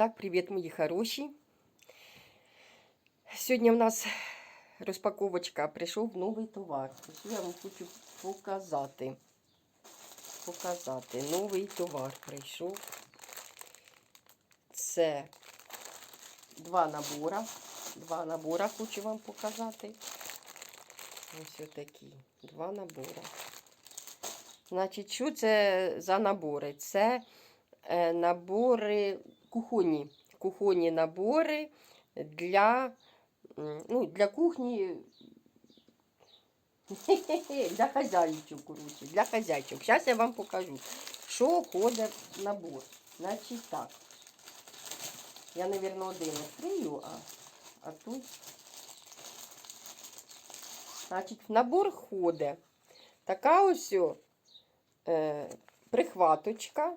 так, привіт, мої хороші. Сьогодні в нас розпаковочка, прийшов новий товар. Ось я вам хочу показати. Показати. Новий товар прийшов. Це два набора. Два набора хочу вам показати. Ось отакі. Два набора. Значить, що це за набори? Це е, набори кухонні. Кухонні набори для, ну, для кухні. Для хазяйчок, коротше, для хазяйчок. Зараз я вам покажу, що входить в набор. Значить так. Я, мабуть, один відкрию, а, а тут. Значить, в набор входить така ось е, прихваточка.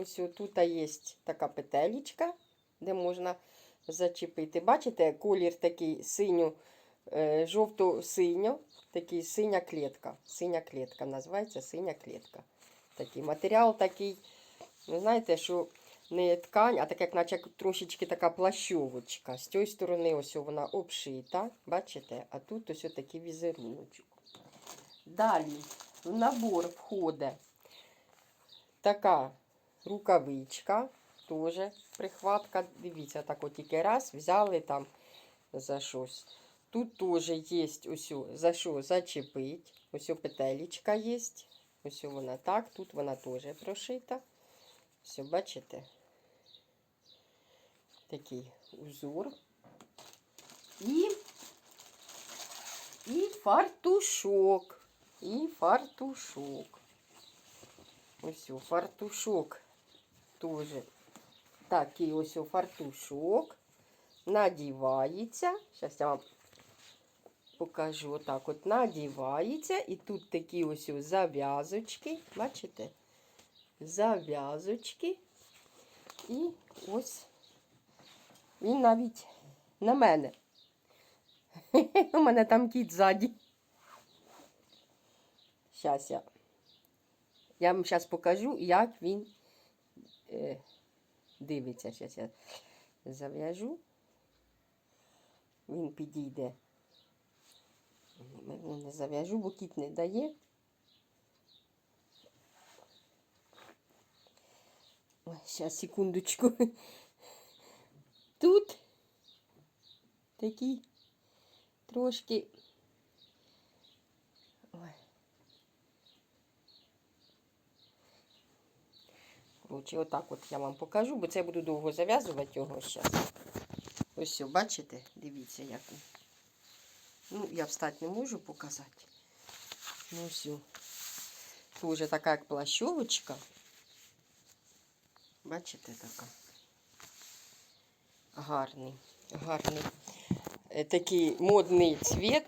Ось тут є така петелечка, де можна зачепити. Бачите, колір такий синьо, е, жовто-синьо, такий синя клітка. Синя клітка називається синя клітка. Такий матеріал такий, ви знаєте, що не ткань, а так як наче трошечки така плащовочка. З цієї сторони ось вона обшита, бачите, а тут ось такий візеруночок. Далі в набор входить така рукавичка, теж прихватка. Дивіться, так от тільки раз взяли там за щось. Тут теж є ось за що зачепить. Ось петелечка є. Ось вона так, тут вона теж прошита. Все, бачите? Такий узор. І, і фартушок. І фартушок. Ось фартушок теж. Такий ось фартушок. Надівається. Зараз я вам покажу. Отак от надівається. І тут такі ось зав'язочки. Бачите? Зав'язочки. І ось він навіть на мене. У мене там кіт ззаді. Зараз я. Я вам зараз покажу, як він дивиться. Зараз я зав'яжу. Він підійде. Ну, Не зав'яжу, бо кіт не дає. Ой, зараз, секундочку. Тут такі трошки. Коротше, отак от я вам покажу, бо це я буду довго зав'язувати його зараз. Ось все, бачите? Дивіться, як він. Ну, я встати не можу показати. Ну, все. Тоже така як плащовочка. Бачите, така. Гарний, гарний. Е, Такий модний цвіт.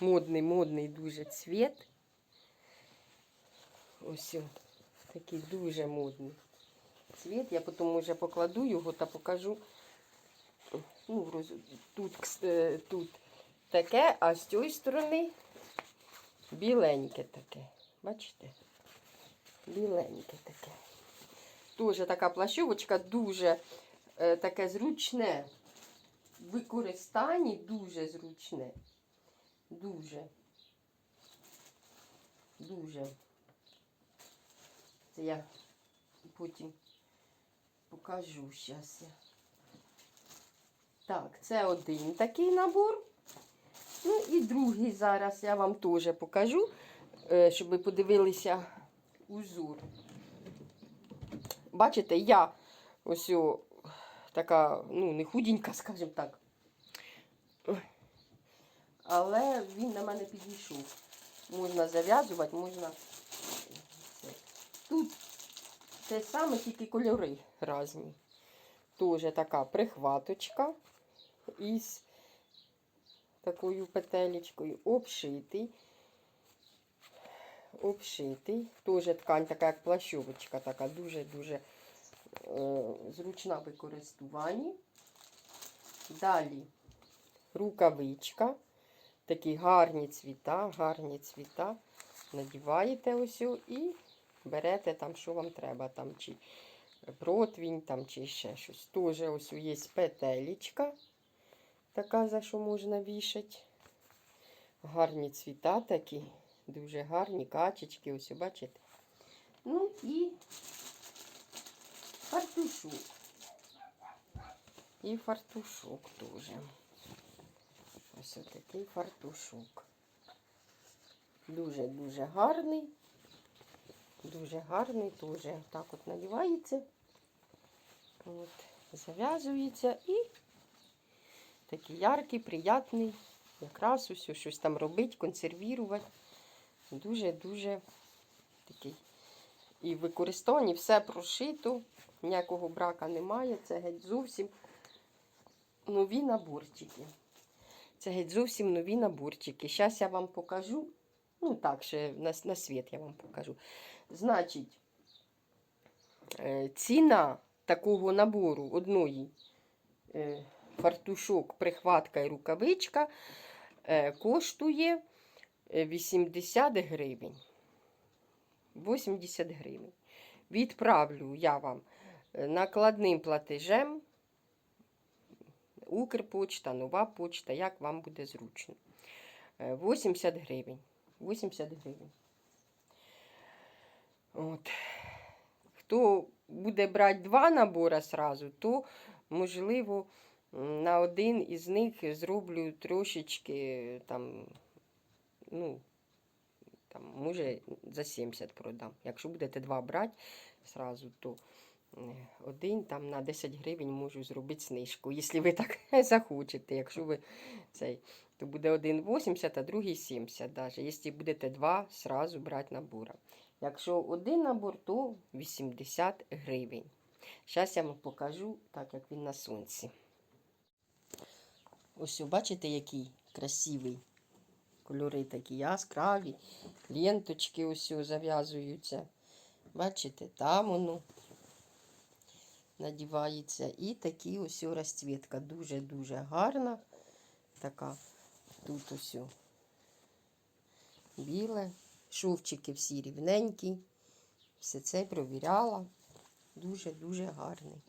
Модний, модний дуже цвіт. Ось такий дуже модний цвіт. Я потім вже покладу його та покажу. Ну, тут, е, тут таке, а з цієї сторони біленьке таке. Бачите? Біленьке таке. Дуже така плащовочка, дуже е, таке зручне. В використанні дуже зручне. Дуже. Дуже. Це я потім покажу зараз. Так, це один такий набор. Ну і другий зараз я вам теж покажу, е, щоб ви подивилися узор. Бачите, я ось о, така, ну, не худенька, скажімо так. Але він на мене підійшов. Можна зав'язувати, можна. Тут те саме, тільки кольори різні. Теж така прихваточка із такою петелечкою, обшитий. Обшитий. Теж ткань така, як плащовочка, така дуже-дуже е, зручна в використуванні. Далі рукавичка. Такі гарні цвіта, гарні цвіта. Надіваєте ось і берете там, що вам треба. Там, чи противінь там чи ще щось. Теж ось є петелечка, така, за що можна вішати. Гарні цвіта такі, дуже гарні качечки, ось бачите. Ну і фартушок. І фартушок теж. Ось такий фартушок. Дуже-дуже гарний. Дуже гарний, теж так от надівається. От, зав'язується і такий яркий, приятний. Якраз усе щось там робити, консервувати. Дуже-дуже такий. І в використанні все прошито, ніякого брака немає. Це геть зовсім нові наборчики. Це геть зовсім нові наборчики. Зараз я вам покажу. Ну так, ще на, на світ я вам покажу. Значить, е, ціна такого набору одної е, фартушок, прихватка і рукавичка е, коштує е, 80 гривень. 80 гривень. Відправлю я вам накладним платежем. Укрпочта, нова почта, як вам буде зручно. Е, 80 гривень. 80 гривень. От. Хто буде брати два набори сразу, то, можливо, на один із них зроблю трошечки там, ну, там, може, за 70 продам. Якщо будете два брати сразу, то е, один там на 10 гривень можу зробити знижку. Якщо ви так захочете, якщо ви цей, то буде один 80, а другий 70 даже. Якщо будете два, сразу брати набора. Якщо один набор, то 80 гривень. Зараз я вам покажу, так як він на сонці. Ось, бачите, який красивий. Кольори такі яскраві, ленточки ось зав'язуються. Бачите, там воно надівається. І такі ось розцвітка. Дуже-дуже гарна. Така тут ось біле. Шовчики всі рівненькі. Все це провіряла. Дуже-дуже гарний.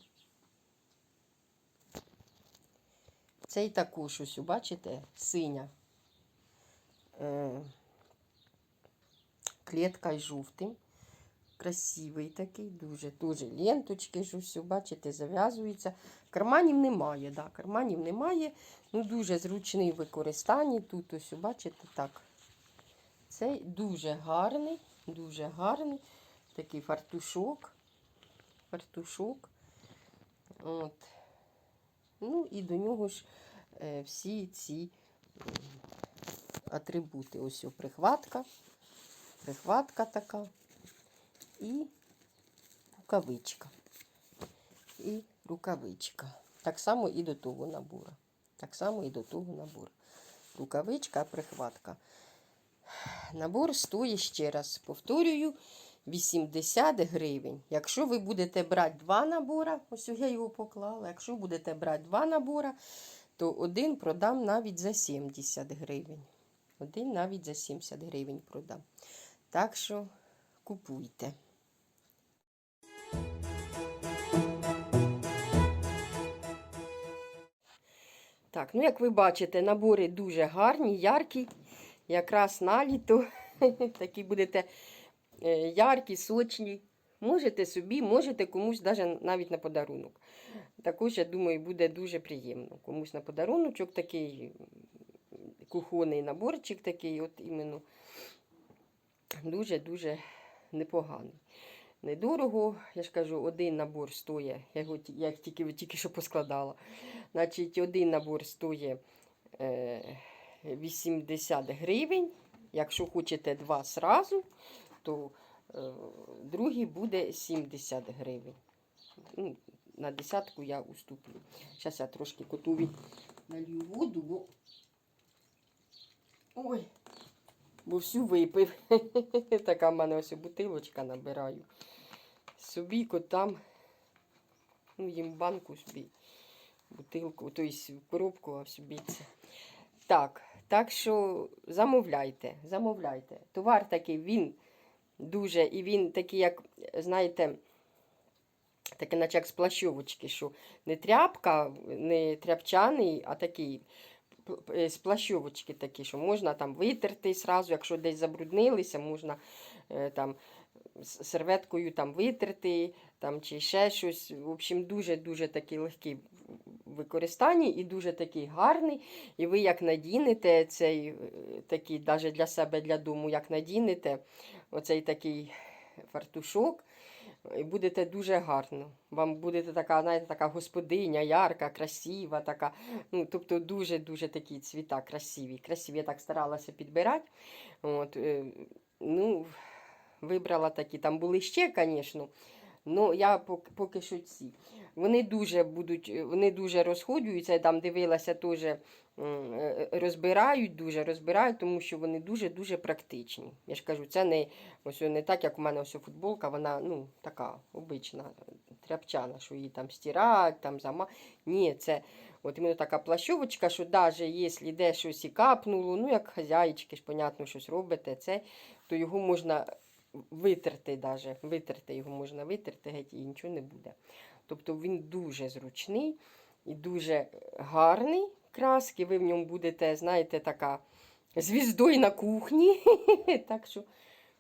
Цей також ось, бачите, синя. Е, клітка із жовтим. Красивий такий, дуже дуже ленточки ж ось, бачите, зав'язується. Карманів немає, да, карманів немає. Ну, дуже зручний в використанні. Тут ось, бачите, так. Цей дуже гарний, дуже гарний. Такий фартушок. Фартушок. От. Ну і до нього ж е, всі ці атрибути. Ось о, прихватка. Прихватка така. І рукавичка. І рукавичка. Так само і до того набору. Так само і до того набору. Рукавичка, прихватка. Набор стоїть ще раз, повторюю, 80 гривень. Якщо ви будете брати два набора, ось я його поклала. Якщо будете брати два набора, то один продам навіть за 70 гривень. Один навіть за 70 гривень продам. Так що купуйте. Так, ну як ви бачите, набори дуже гарні, яркі, якраз на літо. Такі будете е, яркі, сочні. Можете собі, можете комусь навіть на подарунок. Також, я думаю, буде дуже приємно. Комусь на подаруночок такий кухонний наборчик такий, от іменно дуже-дуже непоганий. Недорого, я ж кажу, один набор стоїть, я його як тільки, тільки що поскладала. Значить, один набор стоїть е, 80 гривень. Якщо хочете два сразу, то е, другий буде 70 гривень. Ну, на десятку я уступлю. Зараз я трошки котові налью воду, бо. Ой, бо всю випив. така в мене ось бутилочка набираю. Собі котам, ну, їм банку собі, бутилку, тобто коробку, а собі це. Так, так що замовляйте, замовляйте. Товар такий, він дуже, і він такий, як, знаєте, таке, наче як з плащовочки, що не тряпка, не тряпчаний, а такий п- з плащовочки такі, що можна там витерти зразу, якщо десь забруднилися, можна е, там серветкою там витерти, там, чи ще щось. В общем, дуже-дуже такий легкий використанні і дуже такий гарний. І ви як надінете цей е, такий, навіть для себе, для дому, як надінете оцей такий фартушок, і будете дуже гарно. Вам будете така, знаєте, така господиня, ярка, красива, така. Ну, тобто дуже-дуже такі цвіта красиві. Красиві. Я так старалася підбирати. От, е, ну, вибрала такі. Там були ще, звісно. Ну, я поки що ці. Вони дуже будуть, е, вони дуже розходюються. Я там дивилася теж е, розбирають, дуже розбирають, тому що вони дуже-дуже практичні. Я ж кажу, це не, ось не так, як у мене ось футболка, вона ну, така обична, тряпчана, що її там стирають, там зама. Ні, це от іменно така плащовочка, що навіть якщо де щось і капнуло, ну як хазяїчки ж, понятно, щось робите, це, то його можна витерти даже, витерти його можна витерти геть і нічого не буде. Тобто він дуже зручний і дуже гарний краски. Ви в ньому будете, знаєте, така звіздою на кухні. так що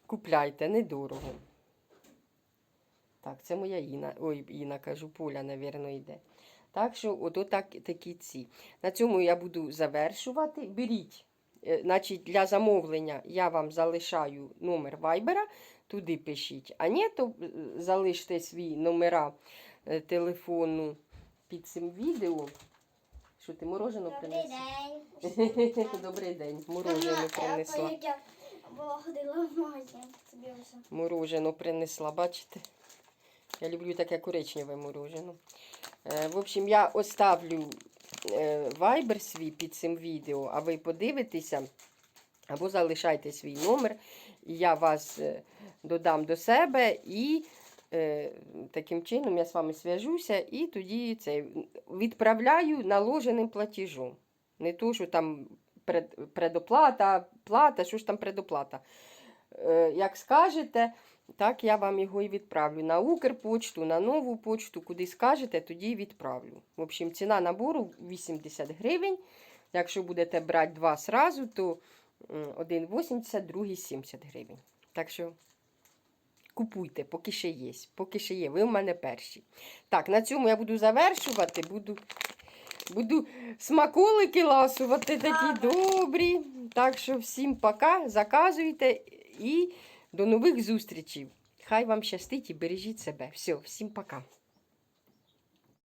купляйте, недорого. Так, це моя Іна. Ой, Іна кажу, Поля, напевно, йде. Так що, ото так, такі ці. На цьому я буду завершувати. Беріть, е, значить, для замовлення я вам залишаю номер вайбера, туди пишіть. А ні, то е, залиште свій номера телефону під цим відео. Що ти мороженое Добрий день. Добрий день, мороженое принесла. Собі принесла, бачите? Я люблю таке коричневе мороженое. Е, В общем, я оставлю е, вайбер свій під цим відео, а ви подивитеся або залишайте свій номер, і я вас е, додам до себе і е, таким чином я з вами зв'яжуся і тоді це відправляю наложеним платежом. Не то, що там пред, предоплата, плата, що ж там предоплата. Е, як скажете, так я вам його і відправлю. На Укрпочту, на нову почту, куди скажете, тоді відправлю. В общем, ціна набору 80 гривень. Якщо будете брати два сразу, то м, один 80, другий 70 гривень. Так що купуйте, поки ще є. Поки ще є. Ви в мене перші. Так, на цьому я буду завершувати. Буду, буду смаколики ласувати такі добрі. Так що всім пока, заказуйте і до нових зустрічей. Хай вам щастить і бережіть себе. Все, всім пока.